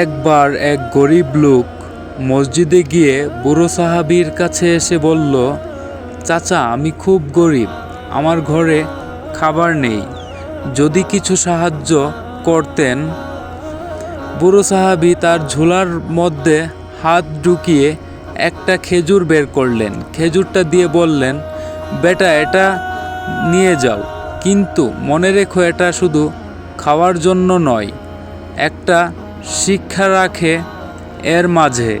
একবার এক গরিব লোক মসজিদে গিয়ে বুড়ো সাহাবীর কাছে এসে বলল, চাচা, আমি খুব গরিব, আমার ঘরে খাবার নেই, যদি কিছু সাহায্য করতেন? বুড়ো সাহাবি তার ঝোলার মধ্যে হাত ঢুকিয়ে একটা খেজুর বের করলেন। খেজুরটা দিয়ে বললেন, বেটা, এটা নিয়ে যাও, কিন্তু মনে রেখো এটা শুধু খাওয়ার জন্য নয়, একটা শিক্ষা রাখে এর মাঝে।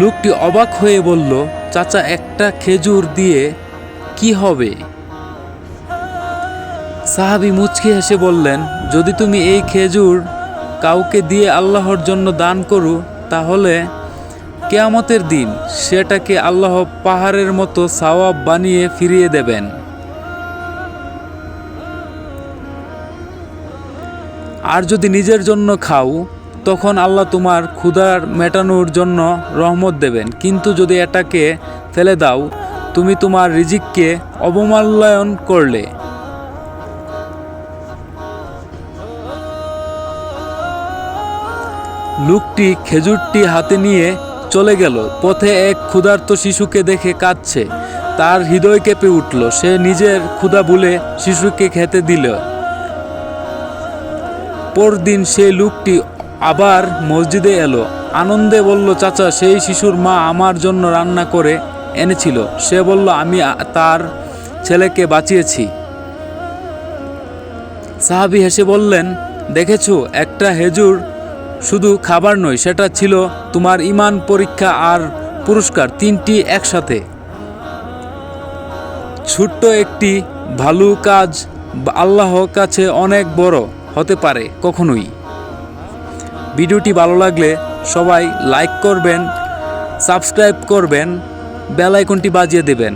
লোকটি অবাক হয়ে বলল, চাচা, একটা খেজুর দিয়ে কি হবে? সাহাবি মুচকি হেসে বললেন, যদি তুমি এই খেজুর কাউকে দিয়ে আল্লাহর জন্য দান করো, তাহলে কেয়ামতের দিন সেটাকে আল্লাহ পাহাড়ের মতো সওয়াব বানিয়ে ফিরিয়ে দেবেন। আর যদি নিজের জন্য খাও, তখন আল্লাহ তোমার ক্ষুধার মেটানোর জন্য রহমত দেবেন। কিন্তু যদি এটাকে ফেলে দাও, তুমি তোমার রিজিককে অবমূল্যায়ন করলে। লোকটি খেজুরটি হাতে নিয়ে চলে গেল। পথে এক ক্ষুধার্ত শিশুকে দেখে কাঁদছে। তার হৃদয় কেঁপে উঠল। সে নিজের ক্ষুধা ভুলে শিশুকে খেতে দিল। পরদিন সেই লোকটি আবার মসজিদে এলো। আনন্দে বলল, চাচা, সেই শিশুর মা আমার জন্য রান্না করে এনেছিল। সে বলল, আমি তার ছেলেকে বাঁচিয়েছি। সাহাবি হেসে বললেন, দেখেছ, একটা হেজুর শুধু খাবার নয়, সেটা ছিল তোমার ইমান পরীক্ষা আর পুরস্কার, তিনটি একসাথে। ছোট্ট একটি ভালো কাজ বা আল্লাহর কাছে অনেক বড়। হতে পারে কখনোই। ভিডিওটি ভালো লাগলে সবাই লাইক করবেন, সাবস্ক্রাইব করবেন, বেল আইকনটি বাজিয়ে দেবেন।